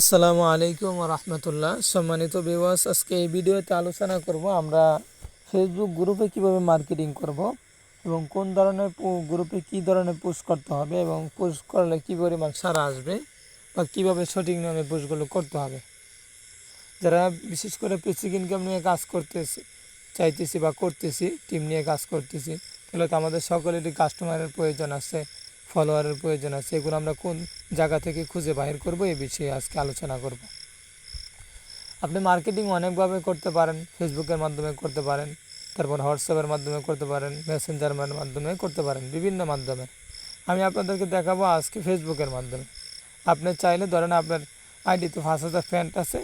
আসসালামু আলাইকুম রহমতুল্লাহ। সম্মানিত বিবাস আজকে এই ভিডিওতে আলোচনা করব আমরা ফেসবুক গ্রুপে কীভাবে মার্কেটিং করব এবং কোন ধরনের গ্রুপে কি ধরনের পোস্ট করতে হবে এবং পোস্ট করলে কী পরিমাণ সারা আসবে বা কীভাবে সঠিক নামে পোস্টগুলো করতে হবে। যারা বিশেষ করে বেসিক ইনকাম নিয়ে কাজ করতেছি চাইতেছি বা করতেছি টিম নিয়ে কাজ করতেছি, তাহলে তো আমাদের সকলেরই কাস্টমারের প্রয়োজন আছে। ফলোয়ারের প্রয়োজন আছে, এগুলো আমরা কোন জায়গা থেকে খুঁজে বাহির করব এই বিষয়ে আজকে আলোচনা করব। আপনি মার্কেটিং অনেকভাবে করতে পারেন ফেসবুকের মাধ্যমে করতে পারেন, তারপর হোয়াটসঅ্যাপের মাধ্যমে করতে পারেন মেসেঞ্জারের মাধ্যমে করতে পারেন, বিভিন্ন মাধ্যমে। আমি আপনাদেরকে দেখাবো আজকে ফেসবুকের মাধ্যমে। আপনি চাইলে ধরেন আপনার আইডিতে পাঁচ হাজার ফ্যান্ট আছে,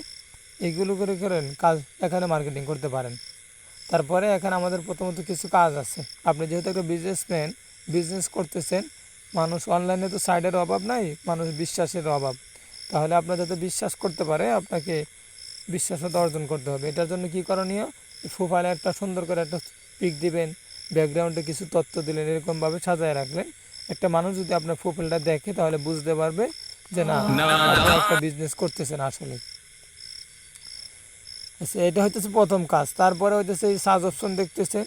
এগুলো করে করেন, কাজ এখানে মার্কেটিং করতে পারেন। তারপরে এখানে আমাদের প্রথমত কিছু কাজ আছে। আপনি যেহেতু একটা বিজনেসম্যান বিজনেস করতেছেন মানুষ অনলাইনে তো সাইডের অভাব নাই মানুষ বিশ্বাসের অভাব। তাহলে আপনার যাতে বিশ্বাস করতে পারে আপনাকে বিশ্বাসতা অর্জন করতে হবে। এটার জন্য কি করণীয়? প্রোফাইলে একটা সুন্দর করে একটা পিক দিবেন ব্যাকগ্রাউন্ডে কিছু তথ্য দিলেন এরকমভাবে সাজায় রাখলেন। একটা মানুষ যদি আপনার প্রোফাইলটা দেখে তাহলে বুঝতে পারবে যে না একটা বিজনেস করতেছেন আসলে। আচ্ছা এটা হইতেছে প্রথম কাজ। তারপরে হইতেছে এই সার্চ অপশন দেখতেছেন।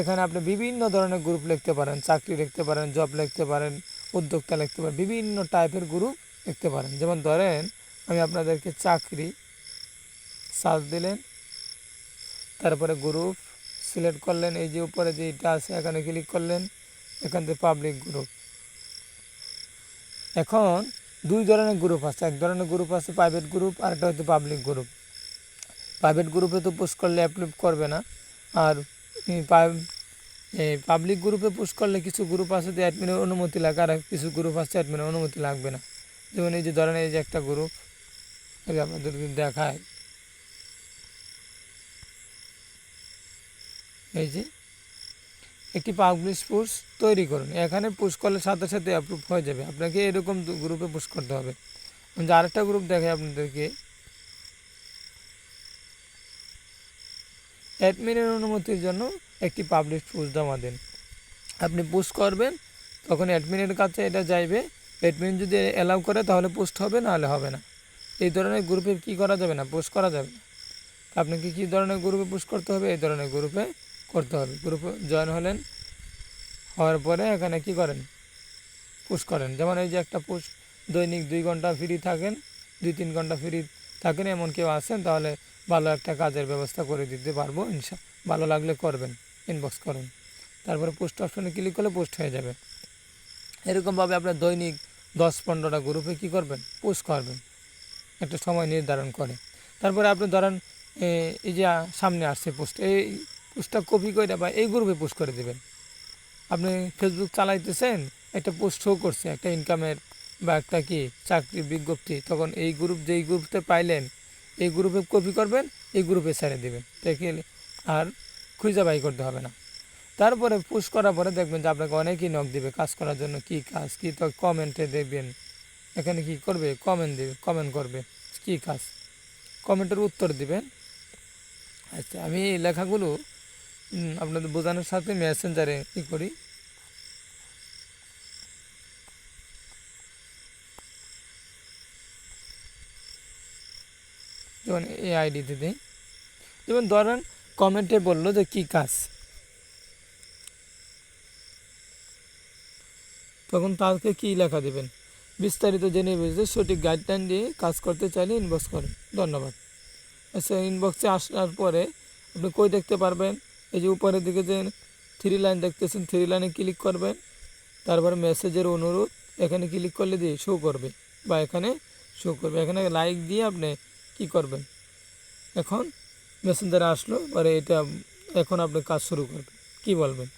এখানে আপনি বিভিন্ন ধরনের গ্রুপ লিখতে পারেন, চাকরি লিখতে পারেন জব লিখতে পারেন, উদ্যোক্তা লিখতে পারেন, বিভিন্ন টাইপের গ্রুপ লিখতে পারেন। যেমন ধরেন, আমি আপনাদেরকে চাকরি সার্চ দিলেন, তারপরে গ্রুপ সিলেক্ট করলেন, এই যে উপরে যে এটা আছে, এখানে ক্লিক করলেন, এখান থেকে পাবলিক গ্রুপ এখন দুই ধরনের গ্রুপ আছে, এক ধরনের গ্রুপ আছে প্রাইভেট গ্রুপ আর একটা হচ্ছে পাবলিক গ্রুপ প্রাইভেট গ্রুপে তো পোস্ট করলে অ্যাপ্রুভ করবে না, আর পাবলিক গ্রুপে পোস্ট করলে কিছু গ্রুপ আছে যে অ্যাডমিনের অনুমতি লাগে আর কিছু গ্রুপ আছে অ্যাডমিনের অনুমতি লাগবে না। যেমন এই যে ধরেন এই যে একটা গ্রুপ এই আপনাদেরকে দেখায়। এই যে একটি পাবলিশ পোস্ট তৈরি করুন। এখানে পোস্ট করলে সাথে সাথে অ্যাপ্রুভ হয়ে যাবে। আপনাকে এরকম গ্রুপে পোস্ট করতে হবে। যে আরেকটা গ্রুপ দেখায় আপনাদেরকে। অ্যাডমিনের অনুমতির জন্য একটি পাবলিশ পোস্ট জমা দিন। আপনি পোস্ট করবেন, তখন অ্যাডমিনের কাছে এটা যাইবে। অ্যাডমিন যদি অ্যালাউ করে, তাহলে পোস্ট হবে, নাহলে হবে না। এই ধরনের গ্রুপে কি করা যাবে না? পোস্ট করা যাবে না। আপনাকে কী ধরনের গ্রুপে পোস্ট করতে হবে? এই ধরনের গ্রুপে করতে হবে। গ্রুপে জয়েন হলেন, হওয়ার পরে এখানে কি করেন? পোস্ট করেন। যেমন এই যে একটা পোস্ট দৈনিক দুই ঘণ্টা ফ্রি থাকেন, দুই তিন ঘণ্টা ফ্রি থাকেন, এমন কেউ আছেন, তাহলে ভালো একটা কাজের ব্যবস্থা করে দিতে পারব, ইনশা ভালো লাগলে করবেন ইনবক্স করুন। তারপরে পোস্ট অপশনে ক্লিক করলে পোস্ট হয়ে যাবে। এরকমভাবে আপনার দৈনিক দশ পনেরোটা গ্রুপে কী করবেন? পোস্ট করবেন। একটা সময় নির্ধারণ করে। তারপরে আপনি ধরেন এই যে সামনে আসছে পোস্ট এই পোস্টটা কপি করে বা এই গ্রুপে পোস্ট করে দেবেন। আপনি ফেসবুক চালাইতেছেন, একটা পোস্ট শো করছে, একটা ইনকামের বা একটা কি? চাকরি বিজ্ঞপ্তি। তখন এই গ্রুপ যেই গ্রুপতে পাইলেন, এই গ্রুপে কপি করবেন, এই গ্রুপে ছেড়ে দেবেন। দেখে আর খুঁজে বাই করতে হবে না। তারপরে পুশ করার পরে দেখবেন যে আপনাকে অনেকেই নক দিবে, কাজ করার জন্য কি কাজ, কি তো কমেন্টে দেখবেন। এখানে কি করবে? কমেন্ট দেবে কমেন্ট করবে, কি কাজ? কমেন্টের উত্তর দিবেন। আচ্ছা আমি এই লেখাগুলো আপনাদের বোঝানোর সাথে মেসেঞ্জারে কী করি। যেমন এই আইডিতে দিই। যেমন ধরেন কমেন্টে বলল যে, কী কাজ? তখন তাকে কী লেখা দেবেন? বিস্তারিত জেনে বুঝতে সঠিক গাইডলাইন দিয়ে কাজ করতে চাইলে ইনবক্স করেন। ধন্যবাদ। আচ্ছা ইনবক্সে আসার পরে আপনি কই দেখতে পারবেন? এই যে উপরের দিকে যে থ্রি লাইন দেখতেছেন থ্রি লাইনে ক্লিক করবেন। তারপরে মেসেজের অনুরোধ, এখানে ক্লিক করলে দিয়ে শো করবে বা এখানে শো করবে। এখানে লাইক দিয়ে আপনি কি করবেন? এখন মেসেঞ্জারে আসলো, পরে এটা এখন আপনি কাজ শুরু করবেন। কি বলবেন?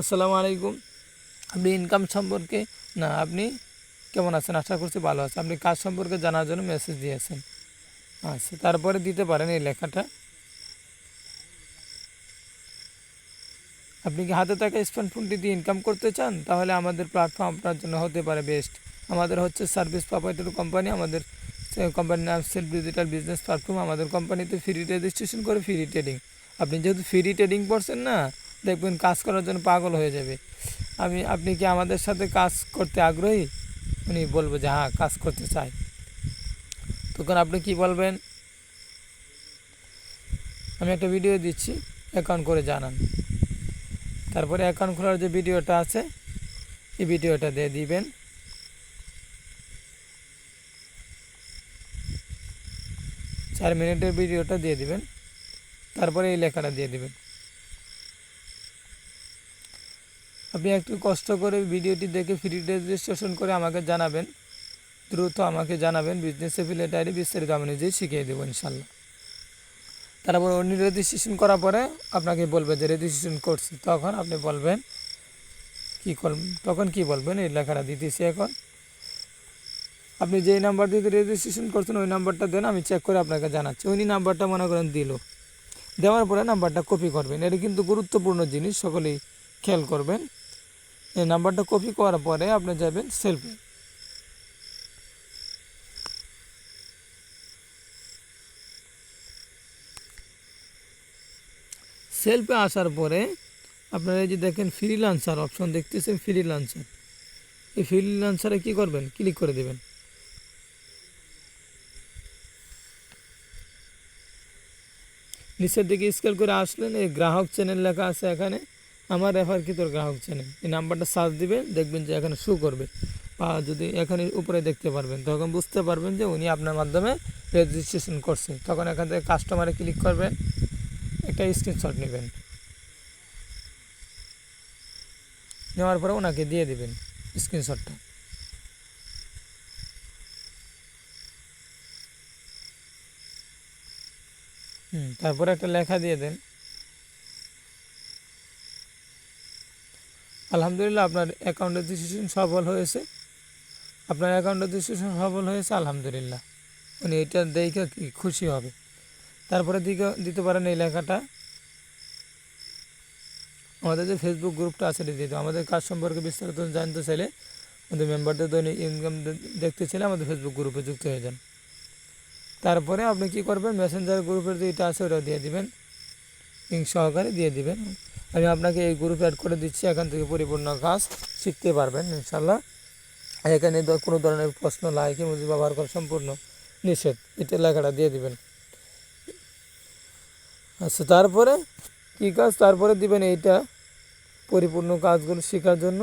আসসালামু আলাইকুম। আপনি ইনকাম সম্পর্কে, না, আপনি কেমন আছেন? আশা করছি ভালো আছে আপনি কাজ সম্পর্কে জানার জন্য মেসেজ দিয়েছেন। আচ্ছা তারপরে দিতে পারেন এই লেখাটা। আপনি কি হাতে থাকা স্মার্টফোনটি দিয়ে ইনকাম করতে চান? তাহলে আমাদের প্ল্যাটফর্ম আপনার জন্য হতে পারে বেস্ট আমাদের হচ্ছে সার্ভিস প্রোভাইডার কোম্পানি আমাদের কোম্পানির নাম সেলফ ডিজিটাল বিজনেস প্ল্যাটফর্ম আমাদের কোম্পানিতে ফ্রি রেজিস্ট্রেশন করে ফ্রি ট্রেডিং আপনি যেহেতু ফ্রি ট্রেডিং করছেন না, দেখবেন কাজ করার জন্য পাগল হয়ে যাবে। আমি, আপনি কি আমাদের সাথে কাজ করতে আগ্রহী? উনি বলব যে হ্যাঁ কাজ করতে চাই। তখন আপনি কি বলবেন? আমি একটা ভিডিও দিচ্ছি অ্যাকাউন্ট করে জানান। তারপরে অ্যাকাউন্ট খোলার যে ভিডিওটা আছে, এই ভিডিওটা দিয়ে দিবেন। চার মিনিটের ভিডিওটা দিয়ে দিবেন। তারপরে এই লেখাটা দিয়ে দিবেন। আপনি একটু কষ্ট করে ভিডিওটি দেখে ফ্রি রেজিস্ট্রেশন করে আমাকে জানাবেন। দ্রুত আমাকে জানাবেন বিজনেস এফিলেট আইডি বিস্তারিত আমি নিজেই শিখিয়ে দেবো ইনশাল্লাহ। তারপর অন্য রেজিস্ট্রেশন করার পরে আপনাকে বলবে যে রেজিস্ট্রেশন করছি। তখন আপনি বলবেন, কী করবেন তখন কি বলবেন? এই লেখাটা দিতেছি এখন। আপনি যেই নাম্বার দিয়ে রেজিস্ট্রেশন করছেন, ওই নাম্বারটা দেন, আমি চেক করে আপনাকে জানাচ্ছি। উনি নাম্বারটা মনে করেন দিল। দেওয়ার পরে নাম্বারটা কপি করবেন। এটা কিন্তু গুরুত্বপূর্ণ জিনিস, সকলেই খেয়াল করবেন। এই নাম্বারটা কপি করার পরে আপনি যাবেন সেলফি সেলফে আসার পরে আপনারা এই যে দেখেন ফ্রিলান্সার অপশন দেখতেছেন ফ্রিলান্সার এই ফ্রিলান্সারে কি করবেন? ক্লিক করে দেবেন। নিচের দিকে স্কেল করে আসলেন, এই গ্রাহক চ্যানেল লেখা আছে এখানে। আমার রেফার কি তোর গ্রাহক চ্যানেল এই নাম্বারটা সার্চ দিবেন, দেখবেন যে এখানে শু করবে। বা যদি এখানে উপরে দেখতে পারবেন, তখন বুঝতে পারবেন যে উনি আপনার মাধ্যমে রেজিস্ট্রেশন করছে তখন এখান থেকে কাস্টমারে ক্লিক করবেন, একটা স্ক্রিনশট নেবেন। নেওয়ার পরে ওনাকে দিয়ে দিবেন স্ক্রিনশটটা তারপরে একটা লেখা দিয়ে দেন। আলহামদুলিল্লাহ, আপনার অ্যাকাউন্ট রেজিস্ট্রেশন সফল হয়েছে। আপনার অ্যাকাউন্ট রেজিস্ট্রেশন সফল হয়েছে, আলহামদুলিল্লাহ। উনি এটা দেখে কি খুশি হবে। তারপরে দিকে দিতে পারেন এই লেখাটা। আমাদের যে ফেসবুক গ্রুপটা আছে দেবো আমাদের কাজ সম্পর্কে বিস্তারিত জানতে চাইলে আমাদের মেম্বারদের দৈনিক ইনকাম দেখতে চাইলে আমাদের ফেসবুক গ্রুপে যুক্ত হয়ে যান। তারপরে আপনি কি করবেন? মেসেঞ্জার গ্রুপের যেটা আছে ওটা দিয়ে দিবেন। লিঙ্ক সহকারে দিয়ে দিবেন। আমি আপনাকে এই গ্রুপে অ্যাড করে দিচ্ছি, এখান থেকে পরিপূর্ণ কাজ শিখতে পারবেন ইনশাল্লাহ এখানে কোনো ধরনের প্রশ্ন লাইক ইমোজি ব্যবহার করা সম্পূর্ণ নিষেধ। এটা লেখাটা দিয়ে দিবেন। আচ্ছা তারপরে কী কাজ? তারপরে দিবেন এইটা, পরিপূর্ণ কাজগুলো শেখার জন্য।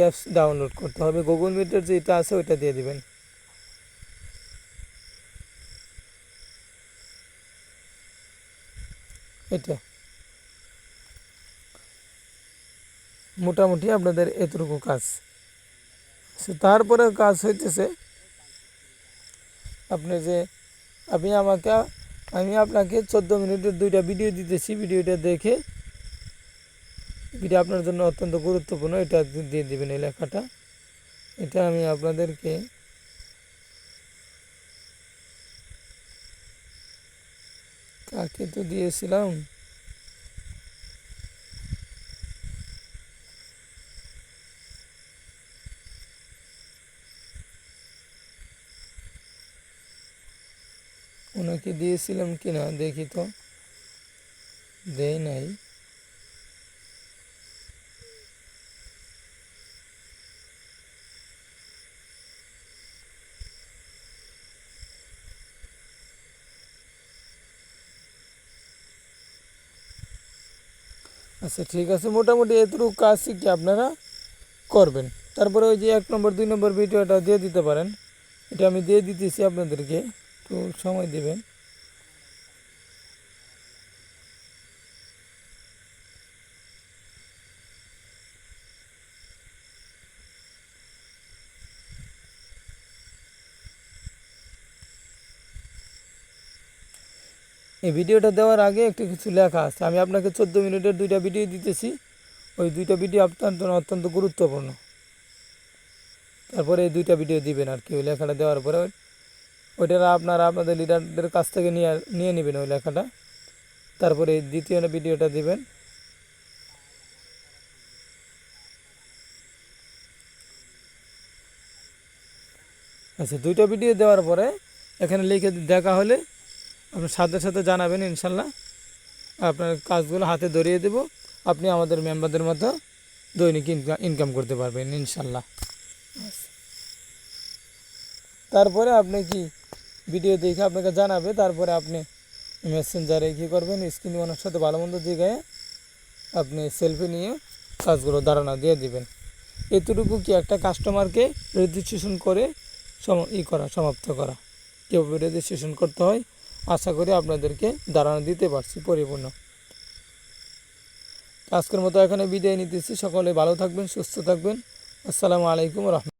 অ্যাপস ডাউনলোড করতে হবে। গুগল মিটের যেটা আছে, ওইটা দিয়ে দিবেন। এটা। মোটামুটি আপনাদের এতটুকু কাজ। তারপরে কাজ হইতেছে, আপনি যে আপনি আমাকে, আমি আপনাকে চোদ্দ মিনিটের দুইটা ভিডিও দিতেছি। ভিডিওটা দেখে ভিডিও আপনার জন্য অত্যন্ত গুরুত্বপূর্ণ। এটা দিয়ে দিবেন এই লেখাটা। এটা আমি আপনাদেরকে কাকে তো দিয়েছিলাম? ওনাকে দিয়েছিলাম কিনা দেখি তো। দেয় নাই। আচ্ছা ঠিক আছে। মোটামুটি এতটুকু কাজ শিখে আপনারা করবেন। তারপরে ওই যে এক নম্বর, দুই নম্বর ভিডিওটা দিয়ে দিতে পারেন। এটা আমি দিয়ে দিতেছি আপনাদেরকে। একটু সময় দিবেন। এই ভিডিওটা দেওয়ার আগে একটু কিছু লেখা আছে। আমি আপনাকে চোদ্দ মিনিটের দুইটা ভিডিও দিতেছি। ওই দুইটা ভিডিও অত্যন্ত অত্যন্ত গুরুত্বপূর্ণ। তারপরে এই দুইটা ভিডিও দিবেন আর কি। ওই লেখাটা দেওয়ার পরে ওই- ওইটা আপনারা আপনাদের লিডারদের কাছ থেকে নিয়ে নিয়ে নেবেন ওই লেখাটা। তারপরে এই দ্বিতীয় ভিডিওটা দিবেন। আচ্ছা দুইটা ভিডিও দেওয়ার পরে এখানে লিখে দেখা হলে আপনার সাথে সাথে জানাবেন ইনশাল্লাহ। আপনার কাজগুলো হাতে ধরিয়ে দেব। আপনি আমাদের মেম্বারদের মতো দৈনিক ইনকাম ইনকাম করতে পারবেন ইনশাল্লাহ। তারপরে আপনি কি ভিডিও দেখে আপনাকে জানাবে? তারপরে আপনি মেসেঞ্জারে কী করবেন? স্ক্রিন ওনার সাথে ভালো মন্দ জায়গায় আপনি সেলফি নিয়ে কাজগুলো ধারণা দিয়ে দিবেন। এতটুকু কি একটা কাস্টমারকে রেজিস্ট্রেশন করে সম, ই করা, সমাপ্ত করা। কীভাবে রেজিস্ট্রেশন করতে হয়? আশা করি আপনাদেরকে ধারণা দিতে পারছি পরিপূর্ণ। আজকের মতো এখানে বিদায় নিতেছি। সকলে ভালো থাকবেন, সুস্থ থাকবেন। আসসালামু আলাইকুম রহমতুল্লাহ।